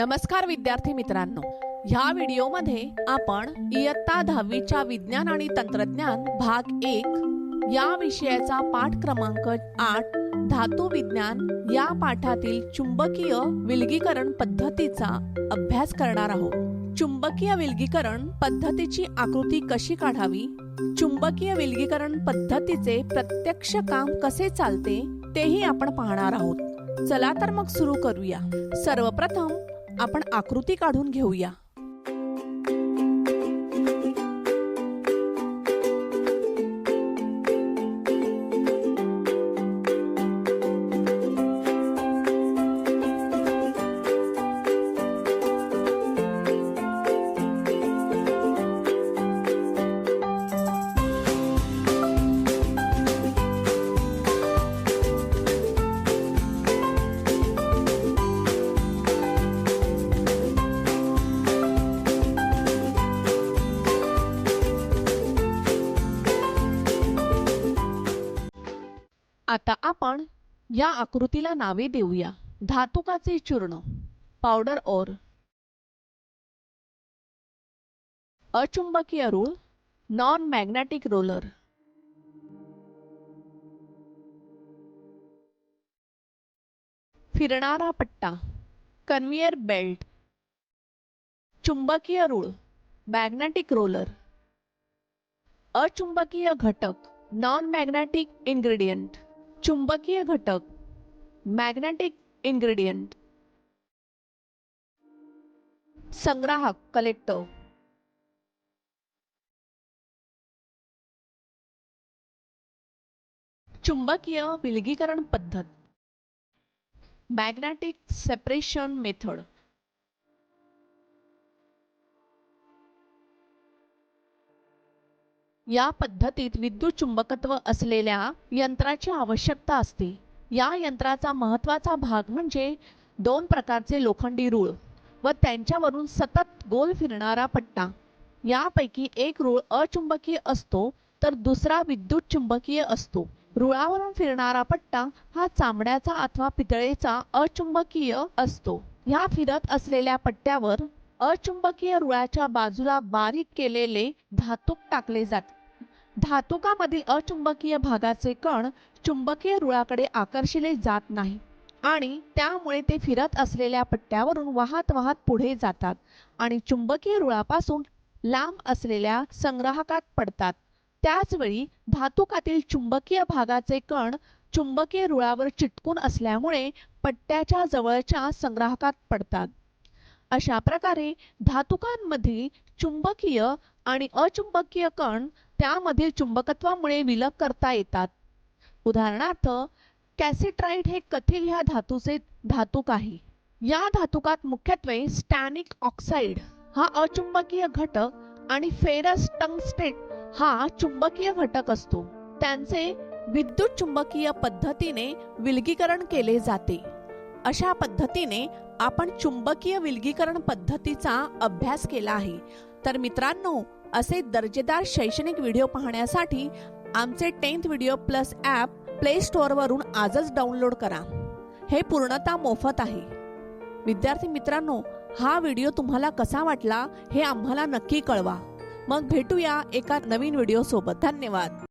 नमस्कार विद्यार्थी मित्रांनो. ह्या व्हिडिओमध्ये आपण इयत्ता दहावीच्या विज्ञान आणि तंत्रज्ञान भाग एक या विषयाचा पाठ क्रमांक आठ धातू विज्ञान या पाठातील चुंबकीय विलगीकरण पद्धतीचा अभ्यास करणार आहोत. चुंबकीय विलगीकरण पद्धतीची आकृती कशी काढावी? चुंबकीय विलगीकरण पद्धतीचे प्रत्यक्ष काम कसे चालते तेही आपण पाहणार आहोत. चला तर मग सुरू करूया. सर्वप्रथम आपण आकृती काढून घेऊया. आता आपण या आकृतीला नावे देऊया. धातुकाचे चूर्ण पावडर ओर अचुंबकीय रूळ नॉन मॅग्नेटिक रोलर फिरणारा पट्टा कन्व्हेयर बेल्ट चुंबकीय रूळ मॅग्नेटिक रोलर अचुंबकीय घटक नॉन मॅग्नेटिक इन्ग्रेडियंट चुंबकीय घटक. मॅग्नेटिक इन्ग्रेडियंट संग्राहक कलेक्टर चुंबकीय विलगीकरण पद्धत. मॅग्नेटिक सेपरेशन मेथड या पद्धतीत विद्युत चुंबकत्व असलेल्या यंत्राची आवश्यकता असते. या यंत्राचा महत्त्वाचा भाग म्हणजे दोन प्रकारचे लोखंडी रूळ व त्यांच्यावरून सतत गोल फिरणारा पट्टा. यापैकी एक रूळ अचुंबकीय असतो तर दुसरा विद्युत चुंबकीय असतो. रुळावरून फिरणारा पट्टा हा चामड्याचा अथवा पितळेचा अचुंबकीय असतो. ह्या फिरत असलेल्या पट्ट्यावर अचुंबकीय रुळाच्या बाजूला बारीक केलेले धातूक टाकले जाते. धातुकामधील अचुंबकीय भागाचे कण चुंबकीय रुळाकडे आकर्षिले जात नाही आणि त्यामुळे ते फिरत असलेल्या पट्ट्यावरून वाहत वाहत पुढे जातात आणि चुंबकीय रुळापासून लांब असलेल्या संग्राहकात पडतात. त्याचवेळी धातुकातील चुंबकीय भागाचे कण चुंबकीय रुळावर चिटकून असल्यामुळे पट्ट्याच्या जवळच्या संग्राहकात पडतात. अशा प्रकारे धातुकांमधील चुंबकीय आणि अचुंबकीय कण त्यामधील चुंबकत्वामुळे विलग करता येतात. उदाहरणार्थ कॅसिट्राइड हे कथिल ह्या धातूचे धातुक आहे या धातुकात मुख्यत्वे स्टॅनिक ऑक्साईड हा अचुंबकीय घटक आणि फेरस टंगस्टेट हा चुंबकीय घटक असतो. त्यांचे विद्युत चुंबकीय पद्धतीने विलगीकरण केले जाते. अशा पद्धतीने आपण चुंबकीय विलगीकरण पद्धतीचा अभ्यास केला आहे. तर मित्रांनो असे दर्जेदार शैक्षणिक व्हिडिओ पाहण्यासाठी आमचे tenth video plus app play स्टोअरवरून आजच डाउनलोड करा. हे पूर्णतः मोफत आहे. विद्यार्थी मित्रांनो हा व्हिडिओ तुम्हाला कसा वाटला हे आम्हाला नक्की कळवा. मग भेटूया एका नवीन व्हिडिओ सोबत धन्यवाद.